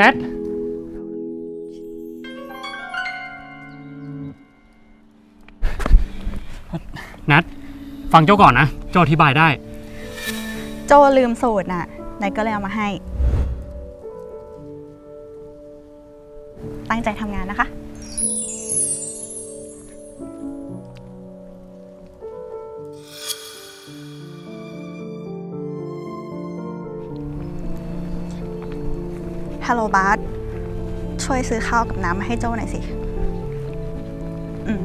แนทแนทฟังโจ้ก่อนนะโจ้อธิบายได้ โจลืมสูตรน่ะนายก็เลยเอามาให้ ตั้งใจทำงานนะคะ ฮัลโหลบาสช่วยซื้อข้าวกับน้ำมาให้โจ้หน่อยสิ อืม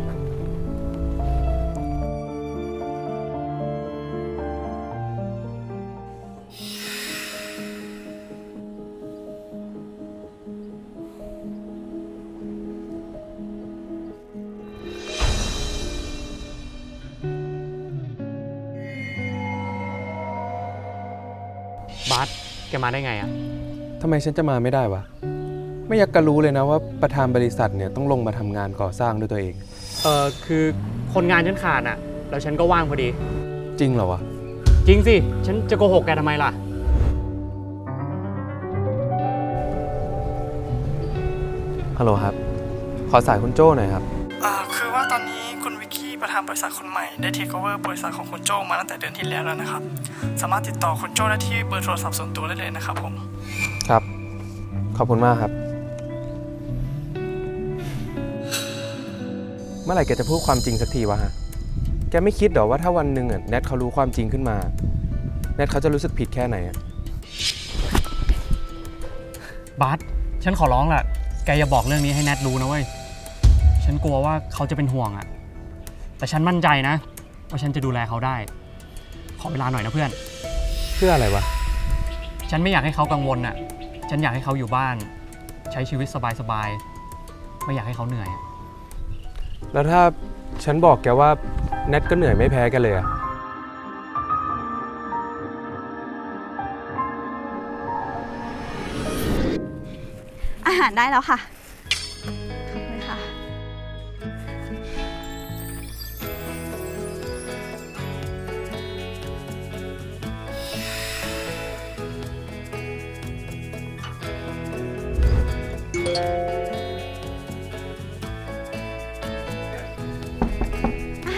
บาสแกมาได้ไงอะำไมฉันจะมาไม่ได้วะ ไม่อยากจะรู้เลยนะว่าประธานบริษัทเนี่ยต้องลงมาทำงานก่อสร้างด้วยตัวเอง เออคือคนงานฉันขาดอะแล้วฉันก็ว่างพอดี จริงเหรอวะ จริงสิ ฉันจะโกหกแกทำไมล่ะ ฮัลโหลครับ ขอสายคุณโจ้หน่อยครับ อ่าคือว่าตอนนี้คุณวิกกี้ประธานบริษัทคนใหม่ได้เทคโอเวอร์บริษัทของคุณโจมาตั้งแต่เดือนที่แล้วแล้วนะครับ สามารถติดต่อคุณโจได้ที่เบอร์โทรศัพท์ส่วนตัวได้เลยนะครับผมครับ ขอบคุณมากครับ เมื่อไหร่แกจะพูดความจริงสักทีวะฮะ แกไม่คิดเหรอว่าถ้าวันหนึ่งอะแนทเขารู้ความจริงขึ้นมา แนทเขาจะรู้สึกผิดแค่ไหนอะบาสฉันขอร้องล่ะ แกอย่าบอกเรื่องนี้ให้แนทรู้นะเว้ย ฉันกลัวว่าเขาจะเป็นห่วงอะแต่ฉันมั่นใจนะ ว่าฉันจะดูแลเขาได้ ขอเวลาหน่อยนะเพื่อน เพื่ออะไรวะ ฉันไม่อยากให้เขากังวลอะ ฉันอยากให้เขาอยู่บ้าน ใช้ชีวิตสบายๆ ไม่อยากให้เขาเหนื่อยอะแล้วถ้าฉันบอกแกว่าแนทก็เหนื่อยไม่แพ้แกันเลยอะอาหารได้แล้วค่ะ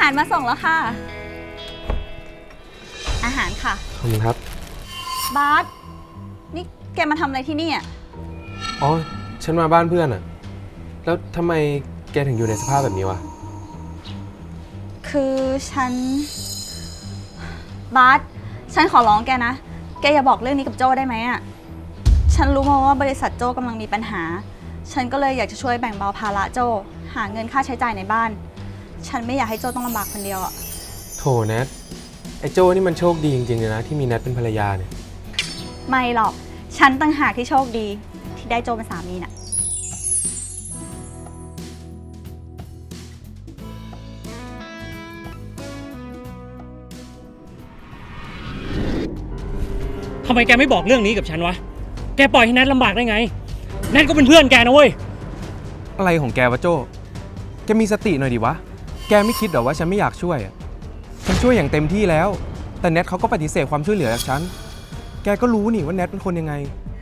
าหารมาส่งแล้วค่ะ อาหารค่ะ ขอบคุณครับ บาสนี่แกมาทำอะไรที่นี่อะ อ๋อ ฉันมาบ้านเพื่อนอะแล้วทำไมแกถึงอยู่ในสภาพแบบนี้วะ คือฉัน บาสฉันขอร้องแกนะ แกอย่าบอกเรื่องนี้กับโจ้ได้ไหมอะฉันรู้มาว่าบริษัทโจ้กำลังมีปัญหา ฉันก็เลยอยากจะช่วยแบ่งเบาภาระโจ้ หาเงินค่าใช้จ่ายในบ้าน ฉันไม่อยากให้โจ้ต้องลำบากคนเดียวอะโถแนทไอ้โจนี่มันโชคดีจริงๆเลยนะ ที่มีแนทเป็นภรรยาเนี่ย ไม่หรอก ฉันต่างหากที่โชคดี ที่ได้โจ้เป็นสามีน่ะ ทำไมแกไม่บอกเรื่องนี้กับฉันวะ แกปล่อยให้แนทลำบากได้ไง แนทก็เป็นเพื่อนแกนะเว้ย อะไรของแกวะโจแกมีสติหน่อยดิวะ แกไม่คิดเหรอว่าฉันไม่อยากช่วยอะฉันช่วยอย่างเต็มที่แล้ว แต่แนทเขาก็ปฏิเสธความช่วยเหลือจากฉัน แกก็รู้นี่ว่าแนทเป็นคนยังไง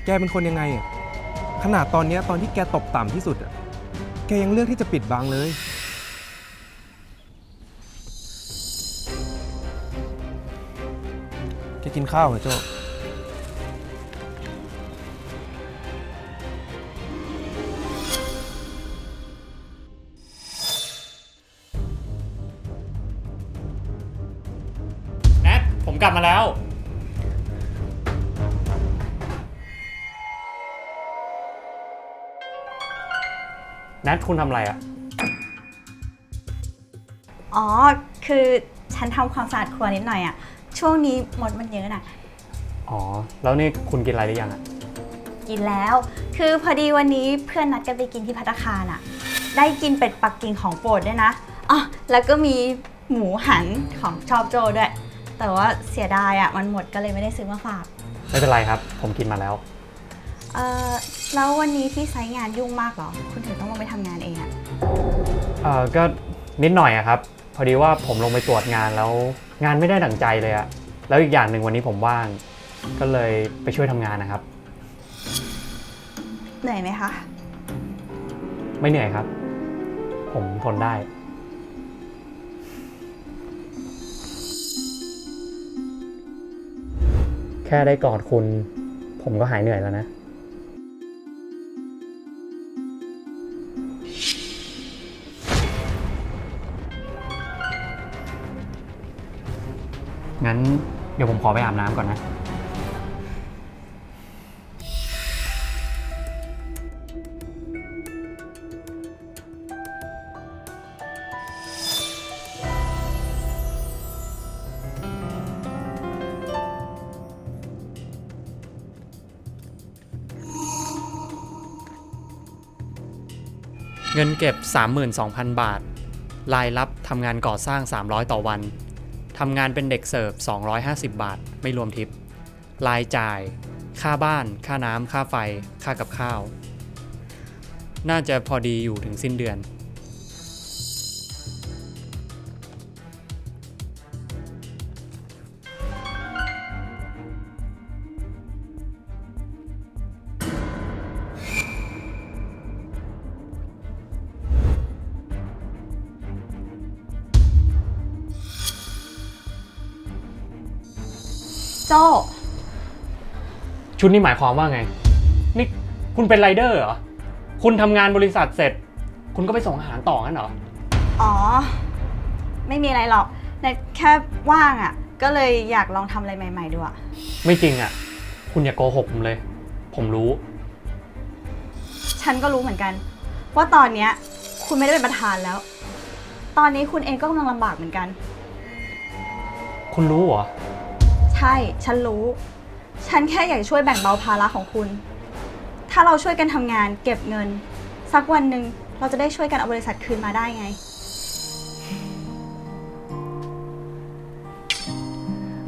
แกเป็นคนยังไงอะขนาดตอนเนี้ยตอนที่แกตกต่ำที่สุดอะแกยังเลือกที่จะปิดบังเลย แกกินข้าวเหรอโจ นทคุณทำอะไรอะอ๋อ คือฉันทำความสะอาดครัวนิดหน่อยอะช่วงนี้มดมันเยอะน่ะ อ๋อ แล้วนี่คุณกินอะไรหรือยังอะกินแล้ว คือพอดีวันนี้เพื่อนนัดกันไปกินที่พัตตาคารอะได้กินเป็ดปักกิ่งของโปรดด้วยนะอ๋อแล้วก็มีหมูหันของชอบโจด้วย แต่ว่าเสียดายอะมันหมดก็เลยไม่ได้ซื้อมาฝาก ไม่เป็นไรครับ ผมกินมาแล้ว เอ่อแล้ววันนี้ที่ไซต์งานยุ่งมากเหรอ คุณถึงต้องลงไปทำงานเองอะเอ่อก็นิดหน่อยอะครับ พอดีว่าผมลงไปตรวจงานแล้ว งานไม่ได้ดั่งใจเลยอะแล้วอีกอย่างหนึ่งวันนี้ผมว่าง ก็เลยไปช่วยทำงานนะครับ เหนื่อยไหมคะ ไม่เหนื่อยครับ ผมทนได้ แค่ได้กอดคุณ ผมก็หายเหนื่อยแล้วนะ งั้นเดี๋ยวผมขอไปอาบน้ำก่อนนะ เงินเก็บ 32,000 บาท รายรับทำงานก่อสร้าง 300 ต่อวัน ทำงานเป็นเด็กเสิร์ฟ 250 บาท ไม่รวมทิป รายจ่าย ค่าบ้าน ค่าน้ำ ค่าไฟ ค่ากับข้าว น่าจะพอดีอยู่ถึงสิ้นเดือน โจ้ชุดนี้หมายความว่าไง นี่คุณเป็นไรเดอร์เหรอ คุณทำงานบริษัทเสร็จ คุณก็ไปส่งอาหารต่องั้นเหรอ อ๋อ ไม่มีอะไรหรอกในแค่ว่างอะ่ะ ก็เลยอยากลองทำอะไรใหม่ ๆดูอะไม่จริงอะ คุณอย่าโกหกผมเลย ผมรู้ ฉันก็รู้เหมือนกัน ว่าตอนเนี้ยคุณไม่ได้เป็นประธานแล้ว ตอนนี้คุณเองก็กำลังลำบากเหมือนกัน คุณรู้เหรอ ใช่ ฉันรู้ ฉันแค่อยากช่วยแบ่งเบาภาระของคุณ ถ้าเราช่วยกันทำงานเก็บเงิน สักวันหนึ่งเราจะได้ช่วยกันเอาบริษัทคืนมาได้ไง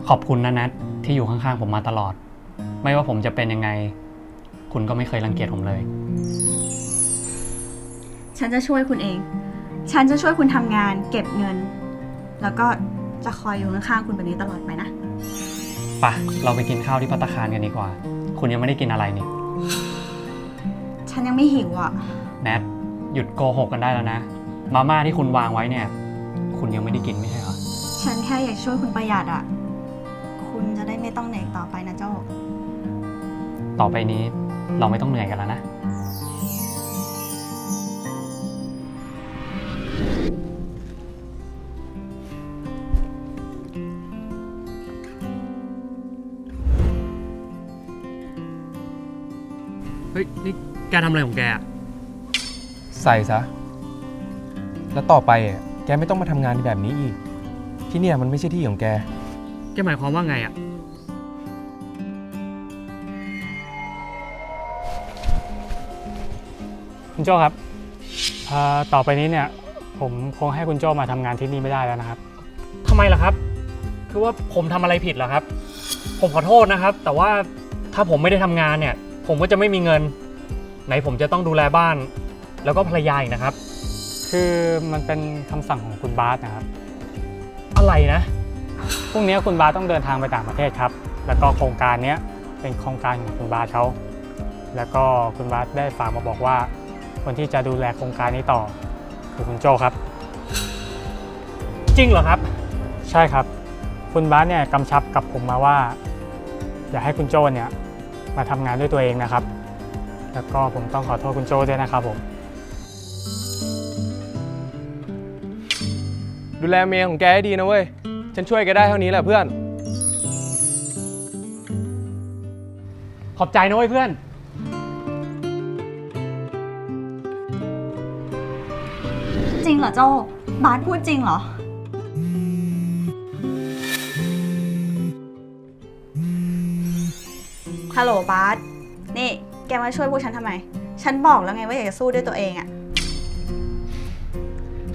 ขอบคุณนะแนทที่อยู่ข้างๆผมมาตลอด ไม่ว่าผมจะเป็นยังไง คุณก็ไม่เคยรังเกียจผมเลย ฉันจะช่วยคุณเอง ฉันจะช่วยคุณทำงาน เก็บเงิน แล้วก็จะคอยอยู่ข้างๆคุณแบบนี้ตลอดไปนะ ปะเราไปกินข้าวที่พัตตาคารกันดีกว่า คุณยังไม่ได้กินอะไรนี่ ฉันยังไม่หิวอะ แนทหยุดโกหกกันได้แล้วนะ มาม่าที่คุณวางไว้เนี่ย คุณยังไม่ได้กินไม่ใช่เหรอ ฉันแค่อยากช่วยคุณประหยัดอะ คุณจะได้ไม่ต้องเหนื่อยต่อไปนะเจ้า ต่อไปนี้เราไม่ต้องเหนื่อยกันแล้วนะ ฮ้ย นี่แกทำอะไรของแกอะใส่ซะ แล้วต่อไปอะแกไม่ต้องมาทำงานแบบนี้อีก ที่เนี่ยมันไม่ใช่ที่ของแก แกหมายความว่าไงอะคุณโจครับเอ่อต่อไปนี้เนี่ยผมคงให้คุณโจมาทำงานที่นี่ไม่ได้แล้วนะครับ ทำไมล่ะครับ คือว่าผมทำอะไรผิดเหรอครับ ผมขอโทษนะครับ แต่ว่าถ้าผมไม่ได้ทำงานเนี่ย ผมก็จะไม่มีเงิน ไหนผมจะต้องดูแลบ้าน แล้วก็ภรรยาอีกนะครับ คือมันเป็นคำสั่งของคุณบาสนะครับ อะไรนะพรุ่งนี้คุณบาสต้องเดินทางไปต่างประเทศครับ แล้วก็โครงการเนี้ยเป็นโครงการของคุณบาสเขาแล้วก็คุณบาสได้ฝากมาบอกว่า คนที่จะดูแลโครงการนี้ต่อ คือคุณโจครับ จริงเหรอครับ ใช่ครับ คุณบาสเนี่ยกำชับกับผมมาว่า อยากให้คุณโจเนี่ย มาทำงานด้วยตัวเองนะครับ แล้วก็ผมต้องขอโทษคุณโจด้วยนะครับผมดูแลเมียของแกให้ดีนะเว้ย ฉันช่วยแกได้เท่านี้แหละเพื่อน ขอบใจนะเว้ยเพื่อน จริงเหรอโจ้บาสพูดจริงเหรอ ฮัลโหลบาสนี่ แกมาช่วยพวกฉันทำไม ฉันบอกแล้วไงว่าอยากจะสู้ด้วยตัวเองอะ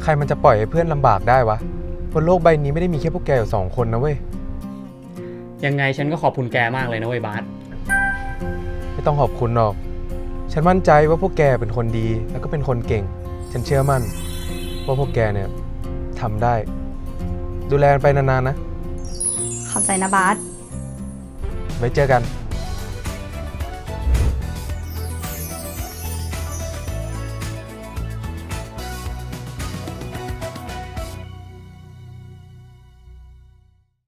ใครมันจะปล่อยให้เพื่อนลำบากได้วะ บนโลกใบนี้ไม่ได้มีแค่พวกแกอยู่สองคนนะเว้ย ยังไงฉันก็ขอบคุณแกมากเลยนะเว้ยบาสไม่ต้องขอบคุณหรอก ฉันมั่นใจว่าพวกแกเป็นคนดีแล้วก็เป็นคนเก่ง ฉันเชื่อมั่นว่าพวกแกเนี่ยทำได้ ดูแลกันไปนานๆนะ ขอบใจนะบาสไว้เจอกัน